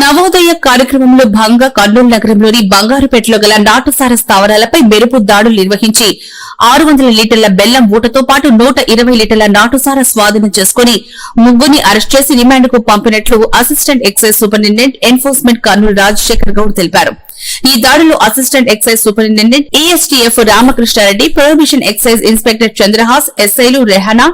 నవోదయ కార్యక్రమంలో భాగంగా కర్నూలు నగరంలోని బంగారుపేటలో గల నాటుసార స్థావరాలపై మెరుపు దాడులు నిర్వహించి ఆరు వందల లీటర్ల బెల్లం ఊటతో పాటు నూట ఇరవై లీటర్ల నాటుసార స్వాధీనం చేసుకుని ముగ్గురిని అరెస్ట్ చేసి రిమాండ్కు పంపినట్లు assistant excise superintendent enforcement Kurnool Rajasekhar Goud తెలిపారు. ఈ దాడిలో assistant excise superintendent ASTF Ramakrishna Reddy prohibition excise inspector Chandrahas ఎస్ఐలు రెహనా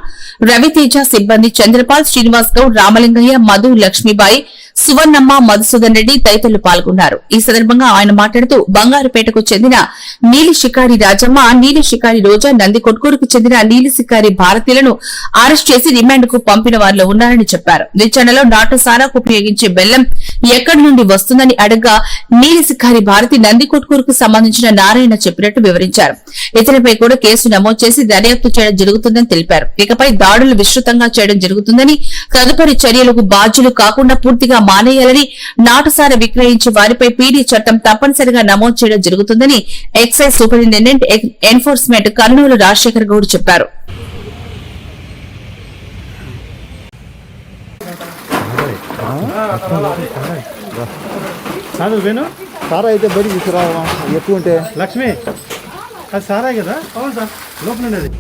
రవితేజ సిబ్బంది చంద్రపాల్ శ్రీనివాస్ గౌడ్ రామలింగయ్య మధు లక్ష్మీబాయి సువర్ణమ్మ మధుసూదన్ రెడ్డి తదితరులు పాల్గొన్నారు. ఈ సందర్భంగా ఆయన మాట్లాడుతూ బంగారుపేటకు చెందిన నీలి షికారి రాజమ్మ నీలి షికారి రోజా నంది కొట్కూరుకు చెందిన నీలి షికారి భారతీయులను అరెస్ట్ చేసి రిమాండ్కు పంపిన వారిలో ఉన్నారని చెప్పారు. విచారణలో నాటు సారాకు ఉపయోగించే బెల్లం ఎక్కడి నుండి వస్తుందని అడగ్గా నీలి షికారి శిఖారి భారతి నంది కొట్కూరుకు సంబంధించిన నారాయణ చెప్పినట్టు వివరించారు. ఇతనిపై కూడా కేసు నమోదు చేసి దర్యాప్తు చేయడం జరుగుతుందని తెలిపారు. ఇకపై దాడులు విస్తృతంగా చేయడం జరుగుతుందని తదుపరి చర్యలకు బాధ్యులు కాకుండా పూర్తిగా మానేయాలని నాటుసార విక్రయించే వారిపై పీడీ చట్టం తప్పనిసరిగా నమోదు చేయడం జరుగుతుందని excise superintendent enforcement Kurnool Rajasekhar Goud చెప్పారు. కాదు వేణు? సారా అయితే బయటికి తీసుకురావడం ఎక్కువ ఉంటే లక్ష్మి అది సారా కదా? అవును సార్ లోపల ఉండేది.